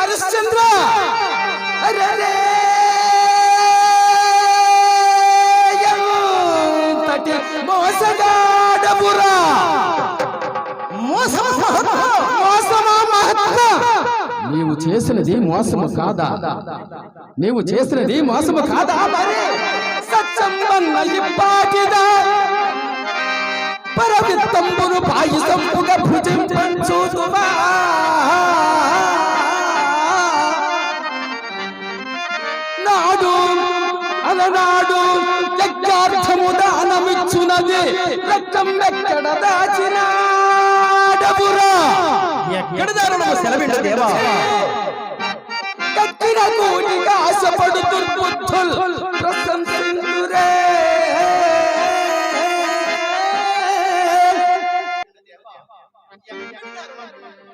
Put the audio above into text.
హరిశ్చంద్ర! ఎంతటి మోసమా మహాత్మా నీవు చేసినది మోసము కాదా? నీవు చేసినది మోసము కాదా మరి? సత్సంబన్న ఇప్పాటిదా? పరవిత్తంబును పాయసంపుగ భుజింపంచుతువా నాడు అలనాడు యజ్ఞార్థము దానమిచ్చునది రక్తం ఎక్కడ దాచినా? డబురా! ఎక్కడ దారుణము సెలవిండ దేవా? కక్కిన కూలిగా ఆశపడు దుర్బుద్ధుల్ ప్రశంసిందురే Yeah, yeah.